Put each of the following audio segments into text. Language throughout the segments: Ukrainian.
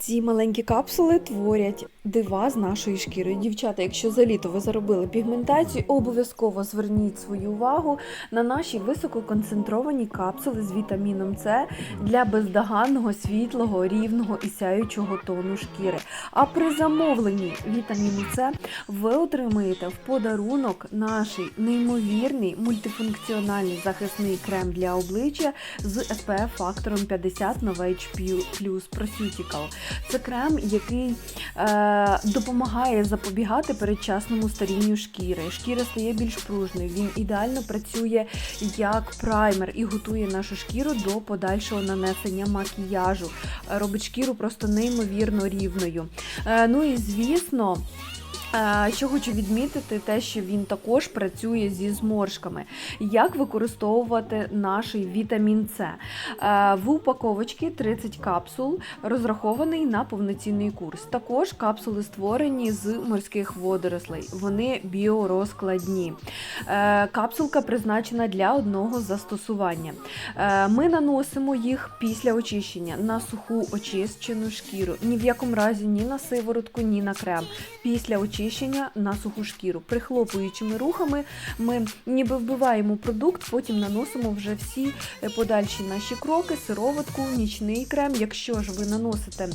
Ці маленькі капсули творять дива з нашою шкірою. Дівчата, якщо за літо ви заробили пігментацію, обов'язково зверніть свою увагу на наші висококонцентровані капсули з вітаміном С для бездоганного, світлого, рівного і сяючого тону шкіри. А при замовленні вітаміну С ви отримаєте в подарунок наш неймовірний мультифункціональний захисний крем для обличчя з SPF фактором 50 Novage Plus Proceutical. Це крем, який е, допомагає запобігати передчасному старінню шкіри. Шкіра стає більш пружною. Він ідеально працює як праймер і готує нашу шкіру до подальшого нанесення макіяжу. Робить шкіру просто неймовірно рівною. Е, ну і звісно. Е, Що хочу відмітити, те, що він також працює зі зморшками. Як використовувати наш вітамін С? Е, В упаковочці 30 капсул, розрахований на повноцінний курс. Також капсули створені з морських водорослей. Вони біорозкладні. Е, Капсулка призначена для одного застосування. Ми наносимо їх після очищення на суху очищену шкіру. Ні в якому разі ні на сиворотку, ні на крем. Після очищення на суху шкіру. Прихлопуючими рухами ми ніби вбиваємо продукт, потім наносимо вже всі е, подальші наші кроки, сироватку, нічний крем. Якщо ж ви наносите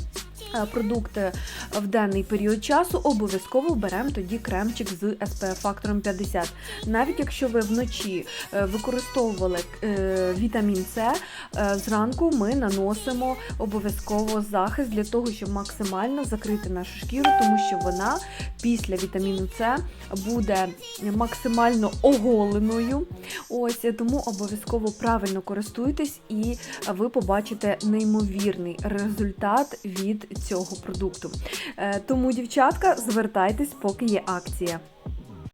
продукти в денний період часу, обов'язково беремо тоді кремчик з SPF фактором 50. Навіть якщо ви вночі е, використовували е, вітамін С, е, зранку ми наносимо обов'язково захист для того, щоб максимально закрити нашу шкіру, тому що вона після вітаміну С буде максимально оголеною. Ось тому обов'язково правильно користуйтесь, і ви побачите неймовірний результат від цього продукту. Е, Тому, дівчатка, звертайтесь, поки є акція.